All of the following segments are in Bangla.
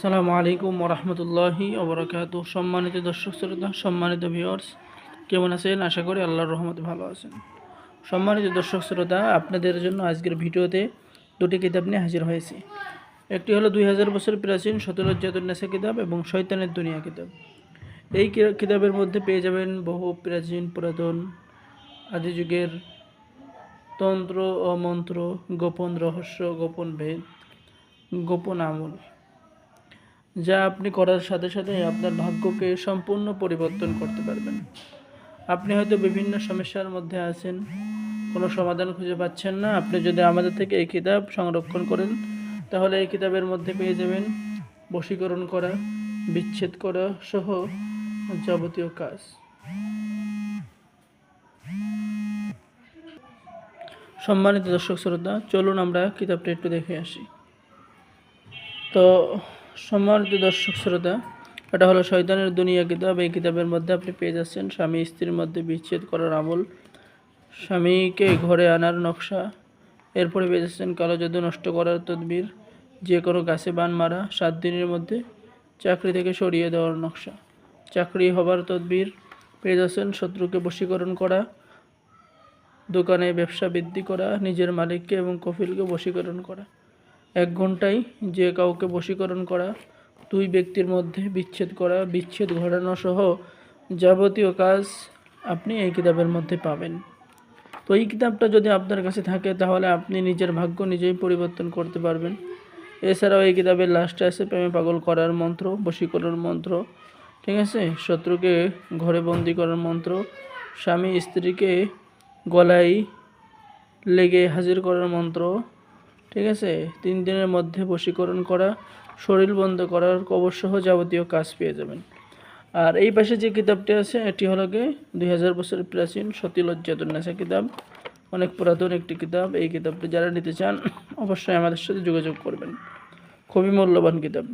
আসসালামু আলাইকুম ওরহমতুল্লাহি ওবরাকাত সম্মানিত দর্শক শ্রোতা, সম্মানিত ভিউয়ার্স কেমন আছেন? আশা করি আল্লাহর রহমতে ভালো আছেন। সম্মানিত দর্শক শ্রোতা, আপনাদের জন্য আজকের ভিডিওতে দুটি কিতাব নিয়ে হাজির হয়েছি। একটি হলো দুই হাজার বছর প্রাচীন সতরজ্জাতুন্নেসা কিতাব এবং শৈতানের দুনিয়া কিতাব। এই কিতাবের মধ্যে পেয়ে যাবেন বহু প্রাচীন, পুরাতন আদি যুগের তন্ত্র ও মন্ত্র, গোপন রহস্য, গোপন ভেদ, গোপন আমল। যা আপনি করার সাথে সাথে আপনার ভাগ্যকে সম্পূর্ণ পরিবর্তন করতে পারবেন। আপনি হয়তো বিভিন্ন সমস্যার মধ্যে আছেন, কোনো সমাধান খুঁজে পাচ্ছেন না। আপনি যদি আমাদের থেকে এই কিতাব সংরক্ষণ করেন, তাহলে এই কিতাবের মধ্যে পেয়ে যাবেন বশীকরণ করা, বিচ্ছেদ করা সহ যাবতীয় কাজ। সম্মানিত দর্শক, শ্রোতা, চলুন আমরা কিতাবটা একটু দেখে আসি। তো সম্মানিত দর্শক শ্রোতা, এটা হলো শয়তানের দুনিয়া কিতাব। এই কিতাবের মধ্যে আপনি পেয়ে যাচ্ছেন স্বামী স্ত্রীর মধ্যে বিচ্ছেদ করার আমল, স্বামীকে ঘরে আনার নকশা। এরপরে পেয়ে যাচ্ছেন কালো জাদু নষ্ট করার তদবির যে কোনো গাছে বান মারা, সাত দিনের মধ্যে চাকরি থেকে সরিয়ে দেওয়ার নকশা। চাকরি হবার তদবির, পেয়ে যাচ্ছেন শত্রুকে বশীকরণ করা, দোকানে ব্যবসা বৃদ্ধি করা, নিজের মালিককে এবং কফিলকে বশীকরণ করা। এক ঘন্টায় যে কাউকে বশীকরণ করা, দুই ব্যক্তির মধ্যে বিচ্ছেদ করা, বিচ্ছেদ ঘটানো সহ যাবতীয় কাজ আপনি এই কিতাবের মধ্যে পাবেন। তো এই কিতাবটা যদি আপনার কাছে থাকে, তাহলে আপনি নিজের ভাগ্য নিজেই পরিবর্তন করতে পারবেন। এছাড়াও এই কিতাবের লাস্টে আছে, প্রেমে পাগল করার মন্ত্র বশীকরণ মন্ত্র, ঠিক আছে? শত্রুকে ঘরে বন্দি করার মন্ত্র, স্বামী স্ত্রীকে গলায় লেগে হাজির করার মন্ত্র ঠিক আছে? তিন দিনের মধ্যে বশীকরণ করা, শরীর বন্ধ করার কবরসহ যাবতীয় কাজ পেয়ে যাবেন। আর এই পাশে যে কিতাবটি আছে, এটি হলো গিয়ে দুই হাজার বছর প্রাচীন সতীলজ্জাতুন্নেসা কিতাব। অনেক পুরাতন একটি কিতাব। এই কিতাবটি যারা নিতে চান, অবশ্যই আমাদের সাথে যোগাযোগ করবেন। খুবই মূল্যবান কিতাব।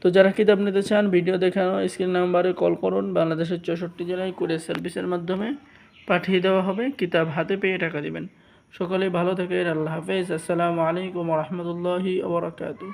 তো যারা কিতাব নিতে চান, ভিডিও দেখানো, স্ক্রিন নাম্বারে কল করুন। বাংলাদেশের চৌষট্টি জেলায় কুরিয়ার সার্ভিসের মাধ্যমে পাঠিয়ে দেওয়া হবে। কিতাব হাতে পেয়ে টাকা দিবেন। সকলেই ভালো থাকেন। আল্লাহ হাফেজ। আসসালামু আলাইকুম রহমতুল্লাহি ওবরাকাতু